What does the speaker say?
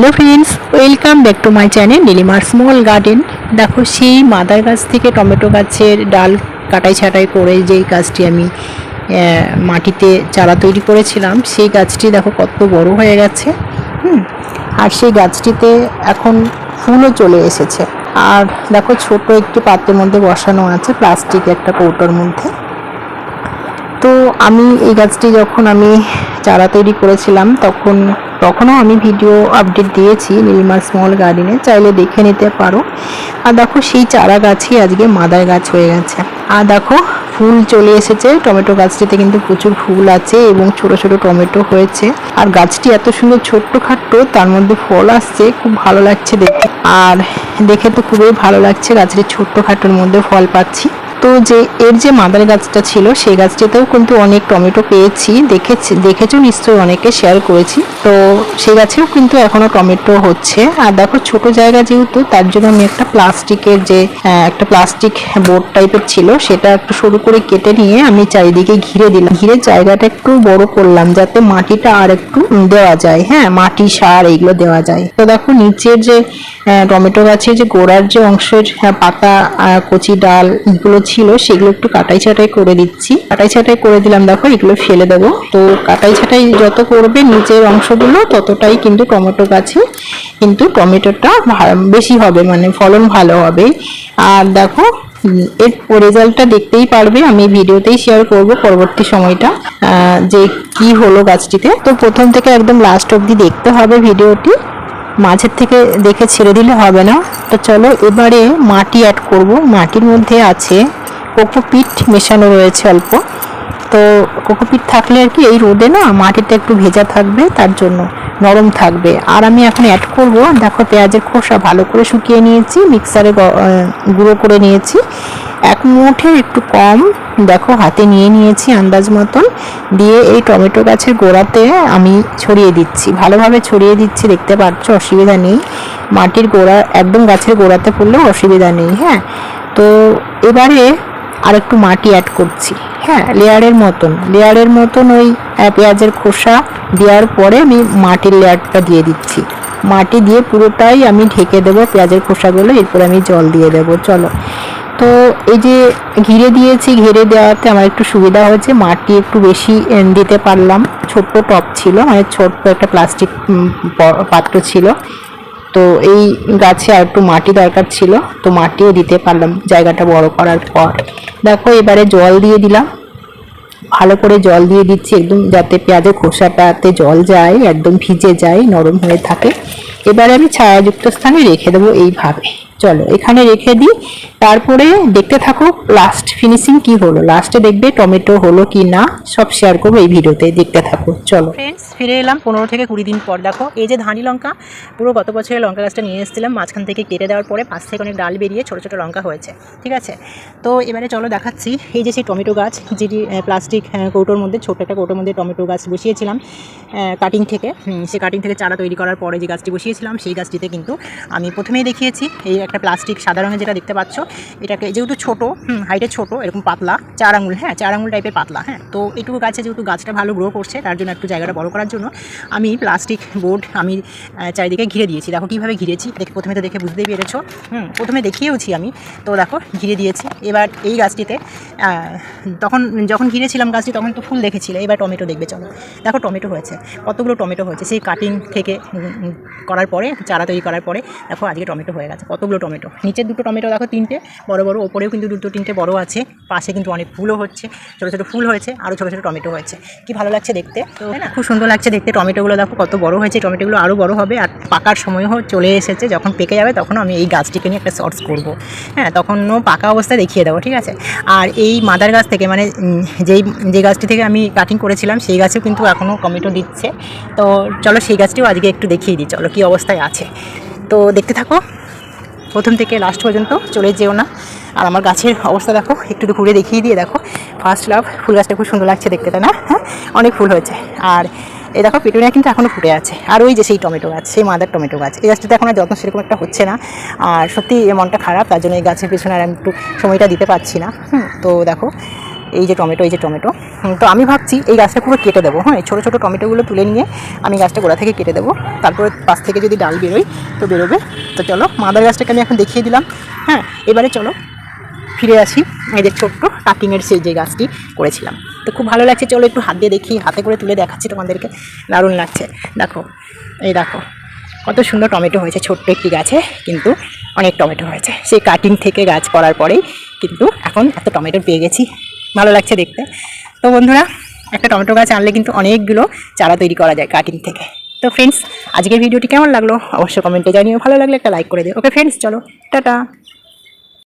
Hello friends, welcome back to my channel নীলিমার small garden. দেখো সেই মাদার গাছ থেকে টমেটো গাছের ডাল কাটাই ছাটাই করে যেই গাছটি আমি মাটিতে চারা তৈরি করেছিলাম, সেই গাছটি দেখো কত বড় হয়ে গেছে, হুম? আর সেই গাছটিতে এখন ফুলও চলে এসেছে। আর দেখো ছোট একটি পাত্রের মধ্যে বসানো আছে প্লাস্টিক একটা কৌটোর মধ্যে। তো আমি এই গাছটি যখন আমি চারা তৈরি করেছিলাম, তখন তখনও আমি ভিডিও আপডেট দিয়েছি নীলিমার স্মল গার্ডেনে চাইলে দেখে নিতে পারো। আর দেখো সেই চারা গাছই আজকে মাদার গাছ হয়ে গেছে। আর দেখো ফুল চলে এসেছে। টমেটো গাছটিতে কিন্তু প্রচুর ফুল আছে এবং ছোট ছোট টমেটো হয়েছে। আর গাছটি এত সুন্দর ছোট্ট খাট্ট, তার মধ্যে ফল আসছে। খুব ভালো লাগছে দেখতে। আর দেখে তো খুবই ভালো লাগছে গাছের ছোট্ট খাট্টোর মধ্যে ফল পাচ্ছি। তো যে এর যে মাদার গাছটা ছিল সেই গাছটিতেও কিন্তু অনেক টমেটো পেয়েছি দেখেছি দেখেছ নিশ্চয়ই অনেকে শেয়ার করেছি। তো সেই গাছেও কিন্তু এখনও টমেটো হচ্ছে। আর দেখো ছোট জায়গা যেহেতু তার জন্য আমি একটা প্লাস্টিকের যে একটা প্লাস্টিক বোর্ড টাইপের ছিল সেটা একটু সরু করে কেটে নিয়ে আমি চারিদিকে ঘিরে দিলাম। ঘিরে জায়গাটা একটু বড় করলাম যাতে মাটিটা আর একটু দেওয়া যায়। হ্যাঁ মাটি সার এইগুলো দেওয়া যায়। তো দেখো নিচের যে টমেটো গাছের যে গোড়ার যে অংশের আহ, পাতা কচি ডাল এগুলো ছিল, সেগুলো একটু কাটাই ছাটাই করে দিচ্ছি। কাটাই ছাটাই করে দিলাম, দেখো এগুলো ফেলে দেবো। তো কাটাই ছাটাই যত করবে নিচের অংশগুলো, ততটাই কিন্তু টমেটো গাছে কিন্তু টমেটোটা বেশি হবে মানে ফলন ভালো হবে। আর দেখো এর রেজাল্টটা দেখতেই পারবে, আমি ভিডিওতেই শেয়ার করব পরবর্তী সময়টা যে কি হলো গাছটিতে। তো প্রথম থেকে একদম লাস্ট অবধি দেখতে হবে ভিডিওটি, মাঝের থেকে দেখে ছেড়ে দিলে হবে না। তো চলো এবারে মাটি অ্যাড করব। মাটির মধ্যে আছে কোকোপিট মেশানো রয়েছে অল্প। তো কোকোপিট থাকলে আর কি এই রোদে না মাটিটা একটু ভেজা থাকবে, তার জন্য নরম থাকবে। আর আমি এখন অ্যাড করব, দেখো পেঁয়াজের খোসা ভালো করে শুকিয়ে নিয়েছি মিক্সারে গুঁড়ো করে নিয়েছি। এক মুঠের একটু কম, দেখো হাতে নিয়ে নিয়েছি আন্দাজ মতন। দিয়ে এই টমেটো গাছের গোড়াতে আমি ছড়িয়ে দিচ্ছি। ভালোভাবে ছড়িয়ে দিচ্ছি, দেখতে পাচ্ছ? অসুবিধা নেই। মাটির গোড়া, একদম গাছের গোড়াতে পড়লেও অসুবিধা নেই হ্যাঁ? তো এবারে আর একটু মাটি অ্যাড করছি হ্যাঁ? লেয়ারের মতন। লেয়ারের মতন ওই পেঁয়াজের খোসা দেওয়ার পরে আমি মাটির লেয়ারটা দিয়ে দিচ্ছি। মাটি দিয়ে পুরোটাই আমি ঢেকে দেবো পেঁয়াজের খোসাগুলো, এরপর আমি জল দিয়ে দেবো, চলো। তো এই যে ঘিরে দিয়েছি, ঘিরে দেওয়াতে আমার একটু সুবিধা হয়েছে, মাটি একটু বেশি দিতে পারলাম। ছোট্ট টপ ছিল মানে ছোট্ট একটা প্লাস্টিক পাত্র ছিল। তো এই গাছে আর একটু মাটি দরকার ছিল, তো মাটিও দিতে পারলাম জায়গাটা বড় করার পর। দেখো এবারে জল দিয়ে দিলাম। ভালো করে জল দিয়ে দিচ্ছি একদম যাতে পেঁয়াজের খোসাটাতে জল যায়, একদম ভিজে যায়, নরম হয়ে থাকে। এবারে আমি ছায়াযুক্ত স্থানে রেখে দেবো এইভাবে। চলো, এখানে রেখে দিই। তারপরে দেখতে থাকো লাস্ট ফিনিশিং কি হলো। লাস্টে দেখবে টমেটো হলো কি না, সব শেয়ার করব এই ভিডিওতে। দেখতে থাকো, চলো। ফ্রেন্ডস ফিরে এলাম পনেরো থেকে কুড়ি দিন পর। দেখো, এই যে ধানি লঙ্কা, পুরো গত বছরের লঙ্কা গাছটা নিয়ে এসেছিলাম। মাঝখান থেকে কেটে দেওয়ার পরে পাশ থেকে অনেক ডাল বেরিয়ে ছোটো ছোটো লঙ্কা হয়েছে, ঠিক আছে? তো এবারে চলো দেখাচ্ছি, এই যে সেই টমেটো গাছ, যেটি প্লাস্টিক কৌটোর মধ্যে, ছোটো একটা কৌটোর মধ্যে টমেটো গাছ বসিয়েছিলাম কাটিং থেকে। সেই কাটিং থেকে চারা তৈরি করার পরে যে গাছটি বসিয়েছিলাম, সেই গাছটিতে কিন্তু আমি প্রথমেই দেখিয়েছি, এই একটা প্লাস্টিক, সাদা রঙের যেটা দেখতে পাচ্ছ, এটাকে যেহেতু ছোটো হাইটে ছোটো, এরকম পাতলা, চার আঙুল হ্যাঁ চার আঙুল টাইপের পাতলা হ্যাঁ তো এইটুকু গাছে যেহেতু গাছটা ভালো গ্রো করছে, তার জন্য একটু জায়গাটা বড় করার জন্য আমি প্লাস্টিক বোর্ড আমি চারিদিকে ঘিরে দিয়েছি। দেখো কীভাবে ঘিরেছি, দেখে প্রথমে তো দেখে বুঝতেই পেরেছ, হুম, প্রথমে দেখিয়েওছি আমি, তো দেখো ঘিরে দিয়েছি। এবার এই গাছটিতে তখন যখন ঘিরেছিলাম গাছটি, তখন তো ফুল দেখেছিলে, এবার টমেটো দেখবে, চলো। দেখো টমেটো হয়েছে, কতগুলো টমেটো হয়েছে, সেই কাটিং থেকে করার পরে, চারা তৈরি করার পরে, দেখো আজকে টমেটো হয়ে গেছে, কতগুলো টমেটো। নিচের দুটো টমেটো দেখো তিনটে বড় বড় ওপরেও কিন্তু দুটো তিনটে বড় আছে পাশে কিন্তু অনেক ফুলও হচ্ছে ছোটো ছোটো ফুল হয়েছে আরও ছোটো ছোটো টমেটো হয়েছে। কি ভালো লাগছে দেখতে তো না? খুব সুন্দর লাগছে দেখতে টমেটোগুলো দেখো কত বড় হয়েছে টমেটোগুলো আরও বড় হবে আর পাকার সময়ও চলে এসেছে যখন পেকে যাবে তখন আমি এই গাছটিকে নিয়ে একটা শর্টস করব। হ্যাঁ তখনও পাকা অবস্থায় দেখিয়ে দেবো ঠিক আছে? আর এই মাদার গাছ থেকে মানে যেই যে গাছটি থেকে আমি কাটিং করেছিলাম সেই গাছেও কিন্তু এখনও টমেটো দিচ্ছে। তো চলো সেই গাছটিও আজকে একটু দেখিয়ে দিই চলো কী অবস্থায় আছে। তো দেখতে থাকো। প্রথম থেকে লাস্ট পর্যন্ত চলে যেও না। আর আমার গাছের অবস্থা দেখো একটু ঘুরে দেখিয়ে দিয়ে দেখো। ফার্স্ট লাভ ফুল গাছটা খুব সুন্দর লাগছে দেখতে, তাই না? হ্যাঁ? অনেক ফুল হয়েছে। আর এই দেখো, পেটুনিয়া কিন্তু এখনও ফুটে আছে। আর ওই যে সেই টমেটো গাছ, সেই মাদার টমেটো গাছ, এই গাছটাতে এখন আর যত্ন সেরকম একটা হচ্ছে না। আর সত্যি মনটা খারাপ, তার জন্য এই গাছের পেছনে আর আমি একটু সময়টা দিতে পারছি না। তো দেখো এই যে টমেটো, এই যে টমেটো। তো আমি ভাবছি এই গাছটা পুরো কেটে দেবো। হ্যাঁ ছোটো ছোটো টমেটোগুলো তুলে নিয়ে আমি গাছটা গোড়া থেকে কেটে দেবো। তারপরে পাশ থেকে যদি ডাল বেরোয়, তো বেরোবে। তো চলো, মাদার গাছটাকে আমি এখন দেখিয়ে দিলাম। হ্যাঁ এবারে চলো, ফিরে আসি এই যে ছোট্ট কাটিংয়ের সেই যে গাছটি করেছিলাম। তো খুব ভালো লাগছে, চলো একটু হাত দিয়ে দেখি, হাতে করে তুলে দেখাচ্ছি তোমাদেরকে। দারুণ লাগছে। দেখো, এই দেখো, কত সুন্দর টমেটো হয়েছে, ছোট্ট একটি গাছে, কিন্তু অনেক টমেটো হয়েছে। সেই কাটিং থেকে গাছ করার পরেই কিন্তু এখন এত টমেটো পেয়ে গেছি। ভালো লাগছে দেখতে। তো বন্ধুরা, একটা টমেটো গাছ আনলে কিন্তু অনেকগুলো চারা তৈরি করা যায় কাটিং থেকে। তো ফ্রেন্ডস আজকের ভিডিওটি কেমন লাগল? অবশ্যই কমেন্টে জানিও। ভালো লাগলে একটা লাইক করে দিও। ওকে ফ্রেন্ডস চলো, টাটা।